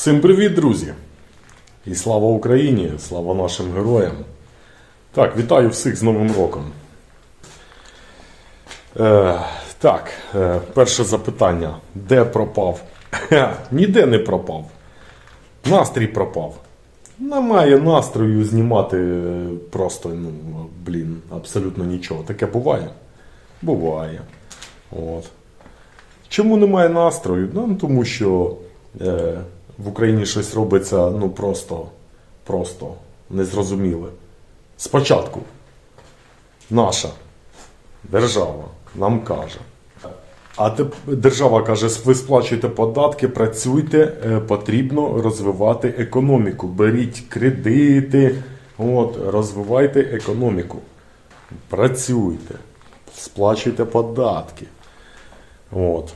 Всім привіт, друзі! І слава Україні! Слава нашим героям! Так, вітаю всіх з Новим роком. Е, так, е, перше запитання. Де пропав? Ніде не пропав. Настрій пропав. Немає настрою знімати е, просто, ну, блін, абсолютно нічого. Таке буває? Буває. От. Чому немає настрою? Ну, тому що е, в Україні щось робиться ну просто, просто незрозуміле. Спочатку наша держава нам каже. А держава каже, ви сплачуєте податки, працюйте, е, потрібно розвивати економіку. Беріть кредити, от, розвивайте економіку. Працюйте, сплачуйте податки. От.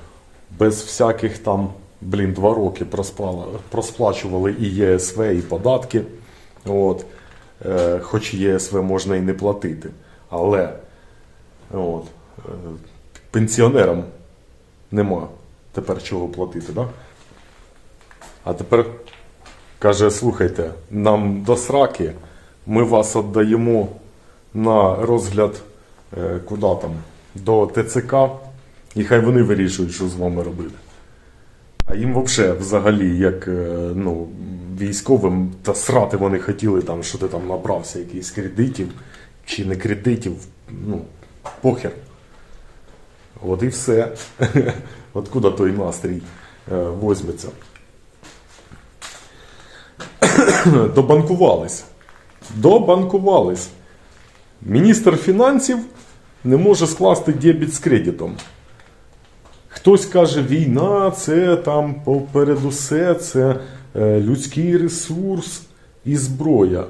Без всяких там, блін, два роки проспала, просплачували і ЄСВ, і податки. От. Е, хоч ЄСВ можна і не платити. Але от, е, пенсіонерам нема тепер чого платити, да? А тепер каже, слухайте, нам до сраки, ми вас віддаємо на розгляд е, куди там, до ТЦК, і хай вони вирішують, що з вами робити. А їм взагалі, взагалі, як е, ну, військовим, та срати вони хотіли, там, що ти там набрався якихось кредитів чи не кредитів, ну, похер. От і все. Откуда той настрій е, возьметься. Добанкувались. Добанкувались. Міністр фінансів не може скласти дебіт з кредитом. Хтось каже, війна це там поперед усе, це е, людський ресурс і зброя.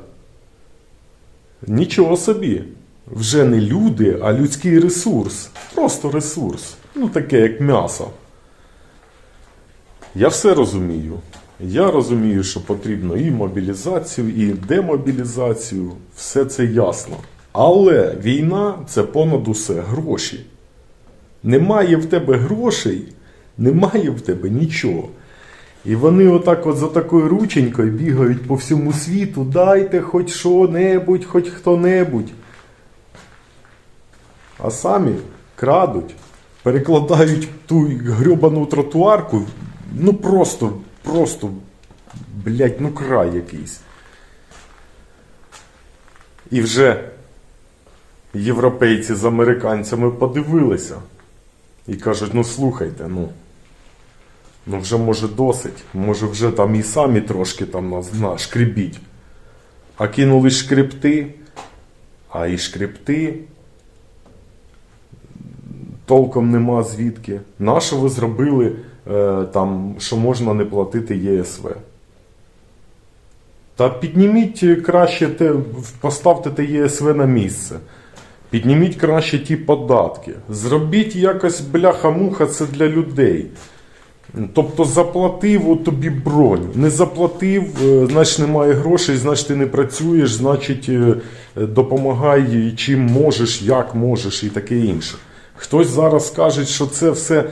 Нічого собі. Вже не люди, а людський ресурс. Просто ресурс. Ну, таке, як м'ясо. Я все розумію. Я розумію, що потрібно і мобілізацію, і демобілізацію. Все це ясно. Але війна це понад усе гроші. Немає в тебе грошей, немає в тебе нічого. І вони отак от за такою рученькою бігають по всьому світу, дайте хоч що-небудь, хоч хто-небудь. А самі крадуть, перекладають ту грьобану тротуарку, ну просто, просто, блядь, ну край якийсь. І вже європейці з американцями подивилися і кажуть: ну слухайте, ну. Ну вже може досить, може вже там і самі трошки там нас на, шкребіть. А кинули шкребти, а і шкребти толком нема звідки. Нащо ви зробили е, там, що можна не платити ЄСВ? Та підніміть краще те, поставте те ЄСВ на місце. Підніміть краще ті податки. Зробіть якось бляха-муха це для людей. Тобто заплатив от тобі бронь. Не заплатив, е, значить немає грошей, значить ти не працюєш, значить е, допомагай чим можеш, як можеш і таке інше. Хтось зараз скаже, що це все е,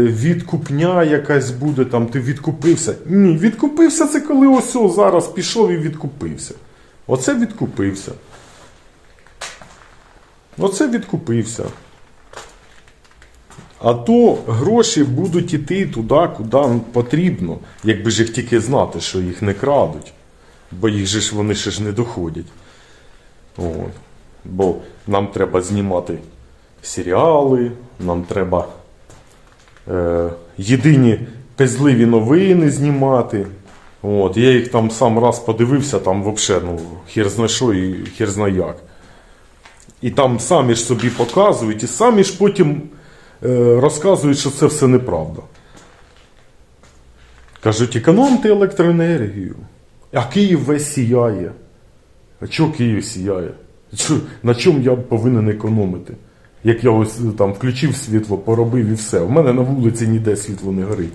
відкупня якась буде, там ти відкупився. Ні, відкупився це коли ось о, зараз пішов і відкупився. Оце відкупився. Оце відкупився. А то гроші будуть іти туди, куди потрібно, якби ж їх тільки знати, що їх не крадуть. Бо їх же ж вони ще ж не доходять. От. Бо нам треба знімати серіали, нам треба е, єдині пезливі новини знімати. От. Я їх там сам раз подивився, там взагалі ну, хір зна що і хір зна як. І там самі ж собі показують, і самі ж потім е, розказують, що це все неправда. Кажуть, економте електроенергію. А Київ весь сіяє. А чого Київ сіяє? На чому я повинен економити? Як я ось там включив світло, поробив і все. У мене на вулиці ніде світло не горить.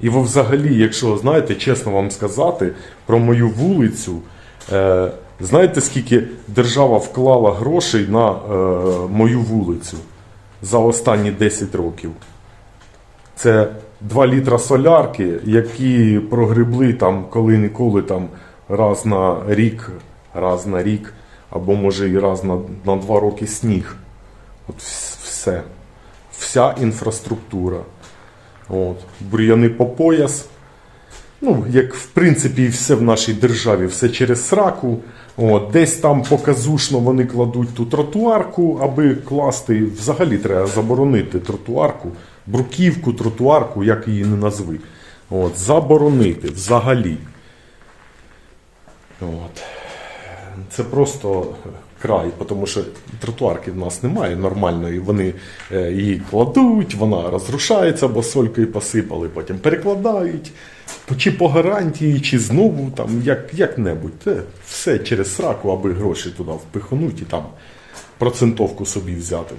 І ви взагалі, якщо знаєте, чесно вам сказати про мою вулицю, е, знаєте, скільки держава вклала грошей на е, мою вулицю за останні 10 років? Це 2 літра солярки, які прогребли там коли-ніколи там раз на рік, раз на рік, або може і раз на, на 2 роки сніг. От все. Вся інфраструктура. От. Бур'яни по пояс. Ну, як в принципі все в нашій державі, все через сраку. От, десь там показушно вони кладуть ту тротуарку, аби класти. Взагалі треба заборонити тротуарку, бруківку, тротуарку, як її не назви. От, заборонити взагалі. От. Це просто край, тому що тротуарки в нас немає нормальної. Вони е, її кладуть, вона розрушається, бо солькою посипали, потім перекладають. Чи по гарантії, чи знову там як, як-небудь. Це все через сраку, аби гроші туди впихнуть і там процентовку собі взяти.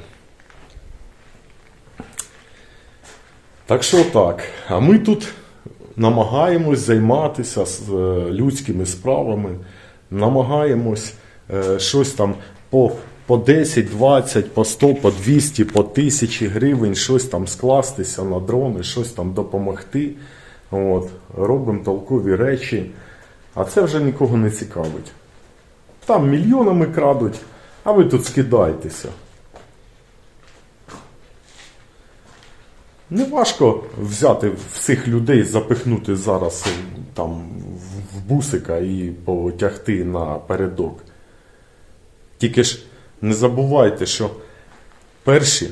Так що так. А ми тут намагаємось займатися з, е, людськими справами, намагаємось е, щось там по, по 10, 20, по 100, по 200, по 1000 гривень, щось там скластися на дрони, щось там допомогти. От, робимо толкові речі. А це вже нікого не цікавить. Там мільйонами крадуть, а ви тут скидайтеся. Не важко взяти всіх людей, запихнути зараз е, там в бусика і потягти на передок. Тільки ж не забувайте, що перші,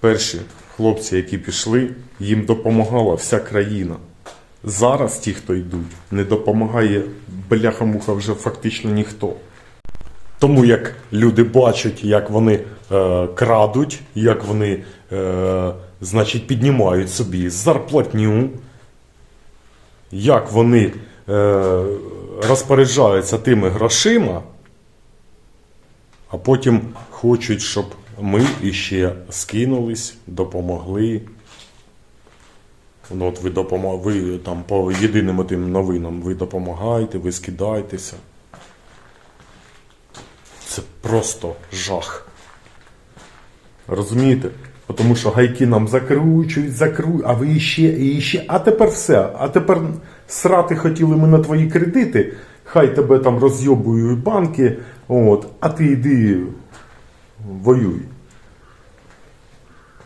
перші хлопці, які пішли, їм допомагала вся країна. Зараз ті, хто йдуть, не допомагає бляха-муха вже фактично ніхто. Тому як люди бачать, як вони е, крадуть, як вони, е, значить, піднімають собі зарплатню, як вони е, розпоряджаються тими грошима, а потім хочуть, щоб ми іще скинулись, допомогли. Ну, от ви допомо... ви там по єдиним тим новинам ви допомагаєте, ви скидаєтеся. Це просто жах. Розумієте? Тому що гайки нам закручують, закручують, а ви іще, і іще. А тепер все. А тепер срати хотіли ми на твої кредити, хай тебе там розйобують банки, от, а ти йди воюй.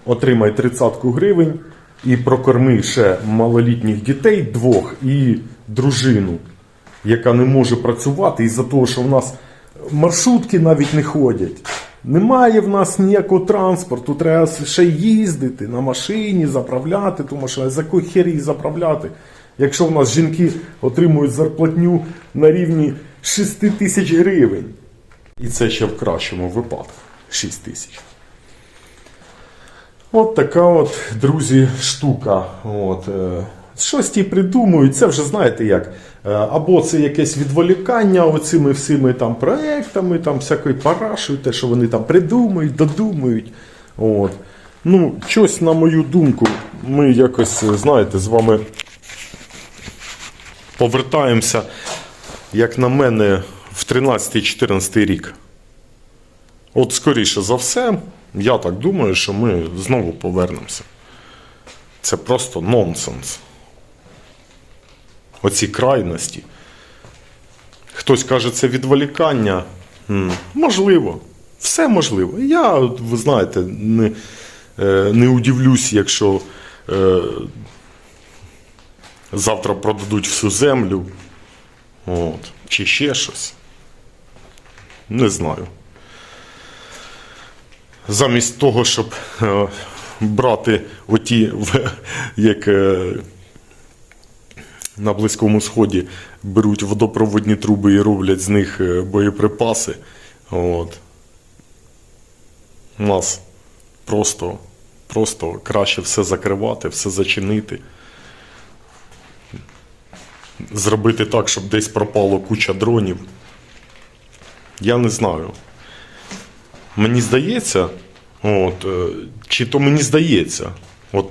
Отримай тридцятку гривень і прокорми ще малолітніх дітей двох і дружину, яка не може працювати із-за того, що в нас маршрутки навіть не ходять. Немає в нас ніякого транспорту, треба ще їздити на машині, заправляти ту машину. За якої хер її заправляти? Якщо в нас жінки отримують зарплатню на рівні 6 тисяч гривень. І це ще в кращому випадку 6 тисяч. От така от, друзі, штука. От, е, щось ті придумують, це вже знаєте як. Е, або це якесь відволікання оцими всіми там проектами, там всякою парашою, те, що вони там придумують, додумують. От. Ну, щось, на мою думку, ми якось, е, знаєте, з вами повертаємося, як на мене, в 13-14 рік. От скоріше за все, я так думаю, що ми знову повернемося. Це просто нонсенс. Оці крайності. Хтось каже, це відволікання. Можливо. Все можливо. Я, ви знаєте, не, е, не удивлюсь, якщо е, завтра продадуть всю землю. От. Чи ще щось. Не знаю замість того, щоб е, брати оті, як е, на Близькому Сході беруть водопроводні труби і роблять з них е, боєприпаси. От. У нас просто, просто краще все закривати, все зачинити. Зробити так, щоб десь пропало куча дронів. Я не знаю. Мені здається, от, е, чи то мені здається, от,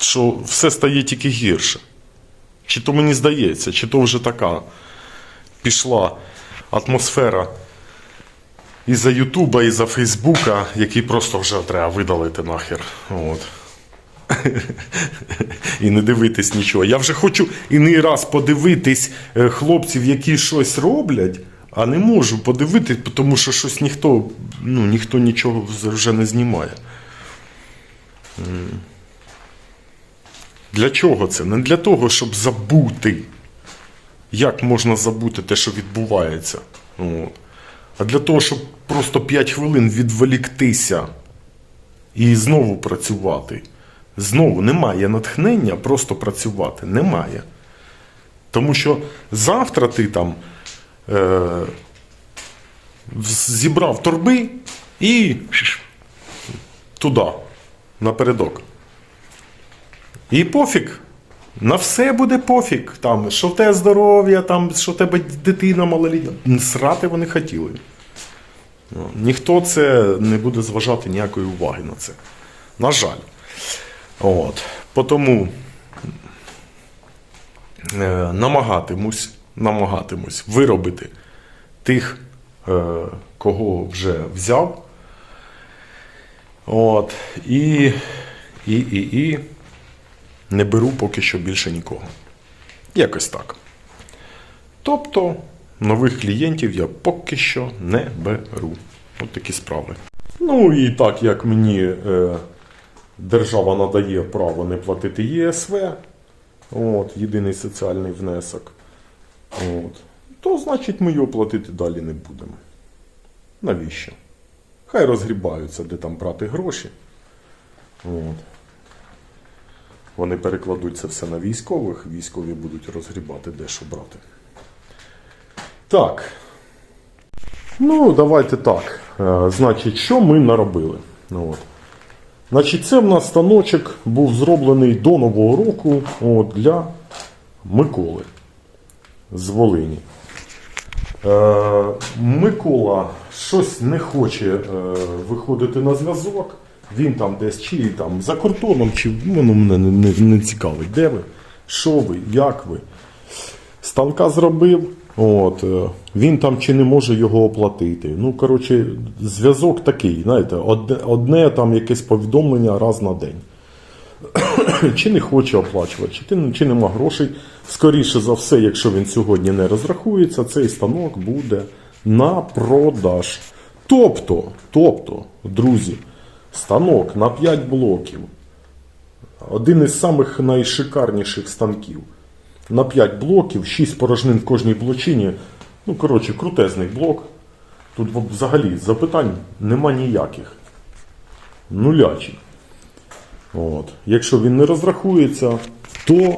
що все стає тільки гірше. Чи то мені здається, чи то вже така пішла атмосфера із-за Ютуба, із-за Фейсбука, який просто вже треба видалити нахер. От. і не дивитись нічого. Я вже хочу іний раз подивитись е, хлопців, які щось роблять, а не можу подивитись, тому що щось ніхто, ну, ніхто нічого вже не знімає. Для чого це? Не для того, щоб забути. Як можна забути те, що відбувається? От. А для того, щоб просто 5 хвилин відволіктися і знову працювати. Знову немає натхнення просто працювати. Немає. Тому що завтра ти там зібрав торби і туди, напередок. І пофіг. На все буде пофіг. Там, що в тебе здоров'я, там, що в тебе дитина малолітня. Срати вони хотіли. Ну, Ніхто це не буде зважати ніякої уваги на це. На жаль. От. Потому е, намагатимусь, намагатимусь виробити тих, е, кого вже взяв. От. І, і, і, і не беру поки що більше нікого. Якось так. Тобто нових клієнтів я поки що не беру. От такі справи. Ну і так як мені е, держава надає право не платити ЄСВ, от, єдиний соціальний внесок, от, то значить ми його платити далі не будемо. Навіщо? Хай розгрібаються, де там брати гроші. От. Вони перекладуть це все на військових, військові будуть розгрібати, де що брати. Так. Ну, давайте так. Е, Значить, що ми наробили? От. Значить, це в нас станочок був зроблений до Нового року от, для Миколи з Волині. Е, Микола щось не хоче е, виходити на зв'язок. Він там десь чи там за кордоном, чи воно мене не, не, не цікавить. Де ви? Що ви? Як ви? Станка зробив. От, е, він там чи не може його оплатити. Ну, коротше, зв'язок такий, знаєте, одне, одне там якесь повідомлення раз на день. чи не хоче оплачувати, чи, чи нема грошей. Скоріше за все, якщо він сьогодні не розрахується, цей станок буде на продаж. Тобто, тобто, друзі, станок на 5 блоків. Один із самих найшикарніших станків. На 5 блоків, 6 порожнин в кожній блочині. Ну, коротше, крутезний блок. Тут взагалі запитань нема ніяких. Нулячий. От. Якщо він не розрахується, то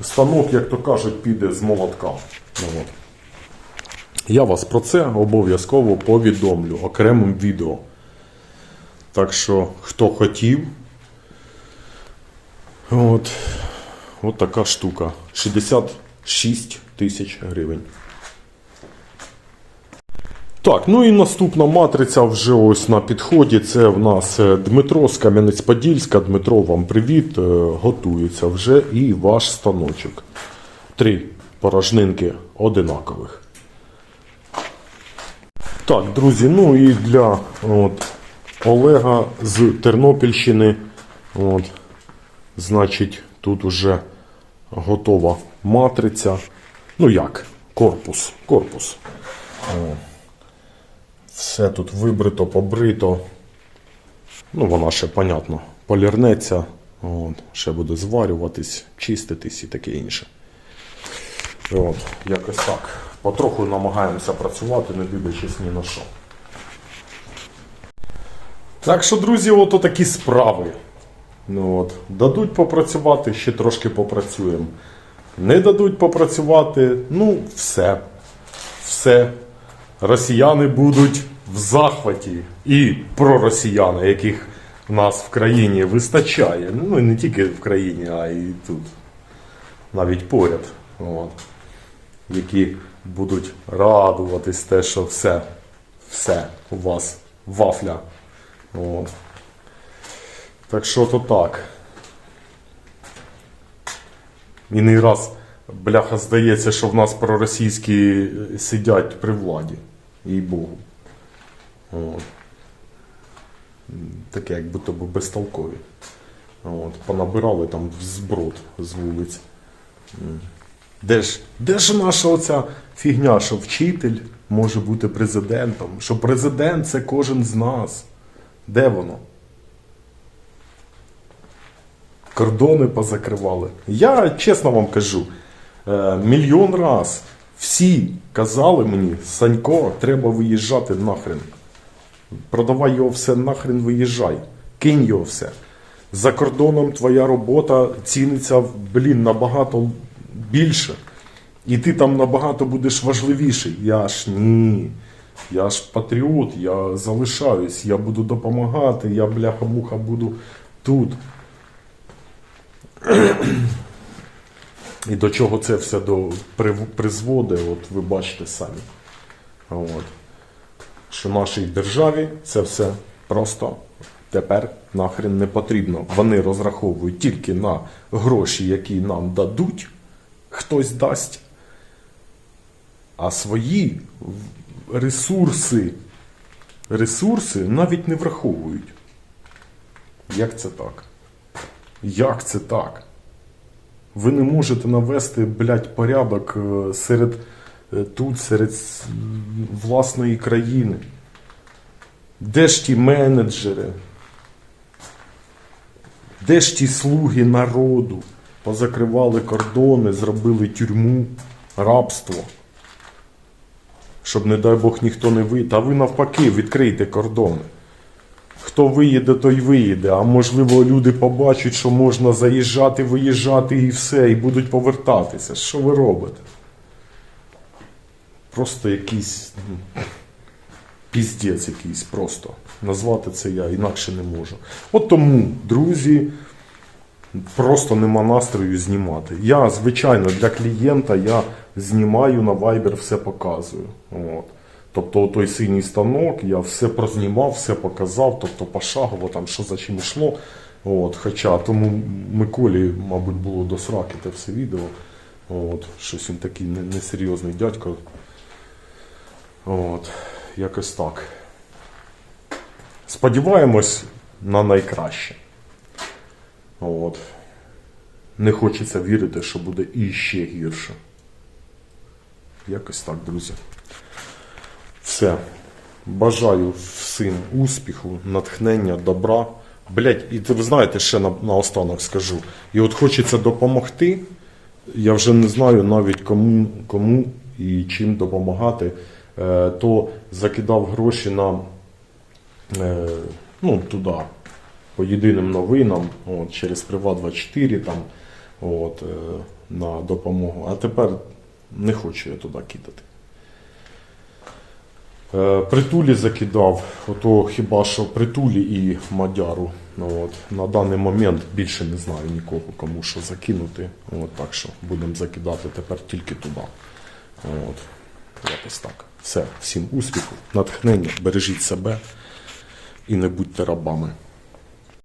станок, як то кажуть, піде з молотка. От. Я вас про це обов'язково повідомлю окремим відео. Так що, хто хотів, от, от така штука. 66 тисяч гривень. Так, ну і наступна матриця вже ось на підході. Це в нас е, Дмитро з Кам'янець-Подільська. Дмитро, вам привіт. Е, Готується вже і ваш станочок. Три порожнинки одинакових. Так, друзі, ну і для от, Олега з Тернопільщини. От, значить, тут уже готова матриця. Ну як? Корпус. Корпус. О. Все тут вибрито, побрито. Ну, вона ще, понятно, полірнеться. От, ще буде зварюватись, чиститись і таке інше. От, якось так. Потроху намагаємося працювати, не дивлячись ні на що. Так що, друзі, от такі справи. Ну, от. Дадуть попрацювати, ще трошки попрацюємо. Не дадуть попрацювати, ну, все. Все. Росіяни будуть в захваті. І проросіяни, яких в нас в країні вистачає. Ну і не тільки в країні, а й тут. Навіть поряд. От. Які будуть радуватись те, що все, все у вас вафля. От. Так що то так. І не раз, бляха, здається, що в нас проросійські сидять при владі. Їй Богу. От. Таке, як будто би безтолкові. От, понабирали там зброд з вулиць. Де ж, де ж наша оця фігня, що вчитель може бути президентом, що президент це кожен з нас. Де воно? Кордони позакривали. Я чесно вам кажу, е, мільйон раз всі казали мені, Санько, треба виїжджати нахрен. Продавай його все нахрен виїжджай. Кинь його все. За кордоном твоя робота ціниться, блін, набагато більше. І ти там набагато будеш важливіший. Я ж ні. Я ж патріот, я залишаюсь, я буду допомагати, я бляха-муха буду тут. І до чого це все до, призводить, от ви бачите самі. От. Що нашій державі це все просто тепер нахрен не потрібно. Вони розраховують тільки на гроші, які нам дадуть, хтось дасть, а свої ресурси, ресурси навіть не враховують. Як це так? Як це так? Ви не можете навести, блядь, порядок е, серед е, тут, серед власної країни. Де ж ті менеджери? Де ж ті слуги народу? Позакривали кордони, зробили тюрму, рабство. Щоб, не дай Бог, ніхто не вийде. А ви навпаки відкрийте кордони. Хто виїде, той виїде. А можливо, люди побачать, що можна заїжджати, виїжджати і все, і будуть повертатися. Що ви робите? Просто якийсь ну, піздець якийсь просто. Назвати це я інакше не можу. От тому, друзі, просто нема настрою знімати. Я, звичайно, для клієнта я знімаю на Viber, все показую. От. Тобто той синій станок, я все прознімав, все показав, тобто пошагово там що за чим йшло. От, хоча тому Миколі, мабуть, було до сраки те все відео. От, щось він такий несерйозний дядько. От, якось так. Сподіваємось на найкраще. От. Не хочеться вірити, що буде іще гірше. Якось так, друзі. Все. Бажаю всім успіху, натхнення, добра. Блять, і ви знаєте, ще на, наостанок скажу. І от хочеться допомогти. Я вже не знаю навіть кому, кому і чим допомагати. Е, то закидав гроші на е, ну, туди, по єдиним новинам, от, через Приват24 там, от, е, на допомогу. А тепер не хочу я туди кидати. Е, Притулі закидав, ото хіба що притулі і Мадяру. Ну, от. На даний момент більше не знаю нікого, кому що закинути. От, так що будемо закидати тепер тільки туди. От. Якось так. Все, всім успіху, натхнення, бережіть себе і не будьте рабами.